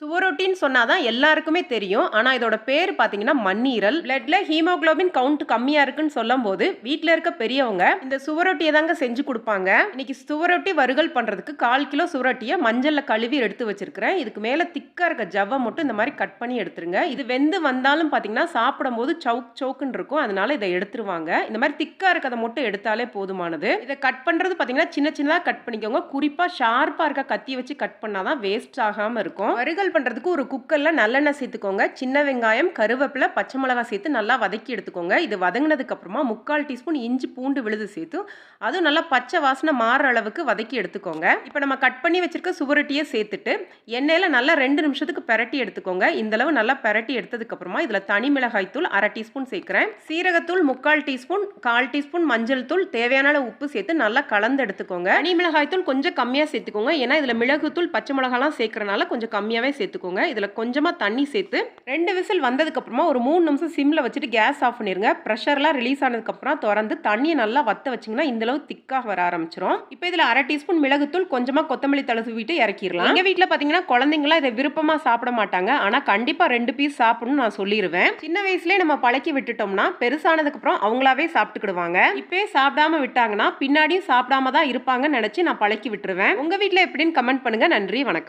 சுவரொட்டின்னு சொன்னாதான் எல்லாருக்குமே தெரியும். ஆனால் இதோட பேர் பார்த்தீங்கன்னா மண்ணீரல். பிளட்ல ஹீமோகுளோபின் கவுண்ட் கம்மியாக இருக்குன்னு சொல்லும் போது வீட்டில் இருக்க பெரியவங்க இந்த சுவரொட்டியை தாங்க செஞ்சு கொடுப்பாங்க. இன்னைக்கு சுவரொட்டி வறுகல் பண்ணுறதுக்கு கால் கிலோ சுவரொட்டியை மஞ்சளில் கழுவி எடுத்து வச்சிருக்கிறேன். இதுக்கு மேலே திக்காக இருக்க ஜவ்வை மட்டும் இந்த மாதிரி கட் பண்ணி எடுத்துருங்க. இது வெந்து வந்தாலும் பார்த்தீங்கன்னா சாப்பிடும்போது சவுக் சவுக்குன்னு இருக்கும். அதனால இதை எடுத்துருவாங்க. இந்த மாதிரி திக்காக இருக்கிறத மட்டும் எடுத்தாலே போதுமானது. இதை கட் பண்ணுறது பார்த்தீங்கன்னா சின்ன சின்னதாக கட் பண்ணிக்கோங்க. குறிப்பாக ஷார்ப்பாக இருக்க கத்தி வச்சு கட் பண்ணாதான் வேஸ்ட் ஆகாமல் இருக்கும். வறுகல் பண்ணுறதுக்கு ஒரு குக்கரில் நல்லெண்ணெய் சேர்த்துக்கோங்க. சின்ன வெங்காயம் கருவேப்பிலை பச்சை மிளகாய் சேர்த்து நல்லா வதக்கி எடுத்துக்கோங்க. இது வதங்கினதுக்கப்புறமா முக்கால் டீஸ்பூன் இஞ்சி பூண்டு விழுது சேர்த்து அதுவும் நல்லா பச்சை வாசனை மாறுற அளவுக்கு வதக்கி எடுத்துக்கோங்க. இப்போ நம்ம கட் பண்ணி வச்சுருக்க சுவரொட்டியை சேர்த்துட்டு எண்ணெயில் நல்லா ரெண்டு நிமிஷத்துக்கு பரட்டி எடுத்துக்கோங்க. இந்த அளவு நல்லா பரட்டி எடுத்ததுக்கப்புறமா இதில் தனி மிளகாய் தூள் அரை டீஸ்பூன் சேர்க்குறேன். சீரகத்தூள் முக்கால் டீஸ்பூன் கால் டீஸ்பூன் மஞ்சள் தூள் தேவையான உப்பு சேர்த்து நல்லா கலந்து எடுத்துக்கோங்க. தனி மிளகாய் தூள் கொஞ்சம் கம்மியாக சேர்த்துக்கோங்க. ஏன்னா இதில் மிளகுத்தூள் பச்சை மிளகாலாம் சேர்க்குறனால கொஞ்சம் கம்மியாகவே சேர்த்துக்கோங்க. இதில் கொஞ்சமாக தண்ணி சேர்த்து ரெண்டு விசில் வந்ததுக்கப்புறமா ஒரு மூணு நிமிஷம் சிம்மில் வச்சுட்டு கேஸ் ஆஃப் பண்ணிருங்க. ப்ரெஷர்லாம் ரிலீஸ் ஆனதுக்கப்புறம் திறந்து தண்ணியை நல்லா வத்த வச்சிங்கன்னா இந்த அளவு திக்காக வர ஆரம்பிச்சிரும். இப்போ இதில் அரை டீஸ்பூன் மிளகுத்தூள் கொஞ்சமாக கொத்தமல்லி தழை தூவிட்டு இறக்கிடலாம். எங்கள் வீட்டில் பார்த்தீங்கன்னா குழந்தைங்களாம் இதை விருப்பமாக சாப்பிட மாட்டாங்க. ஆனால் கண்டிப்பாக ரெண்டு பீஸ் சாப்பிடணும்னு நான் சொல்லிடுவேன் சின்ன வயசுலேயே நம்ம பழக்கி விட்டுட்டோம்னா பெருசானதுக்கப்புறம் அவங்களாவே சாப்பிட்டுக்கிடுவாங்க. இப்போயே சாப்பிடாம விட்டாங்கன்னா பின்னாடியும் சாப்பிடாம தான் இருப்பாங்கன்னு நினச்சி நான் பழக்கி விட்டுருவேன். உங்கள் வீட்டில் எப்படின்னு கமெண்ட் பண்ணுங்க. நன்றி வணக்கம்.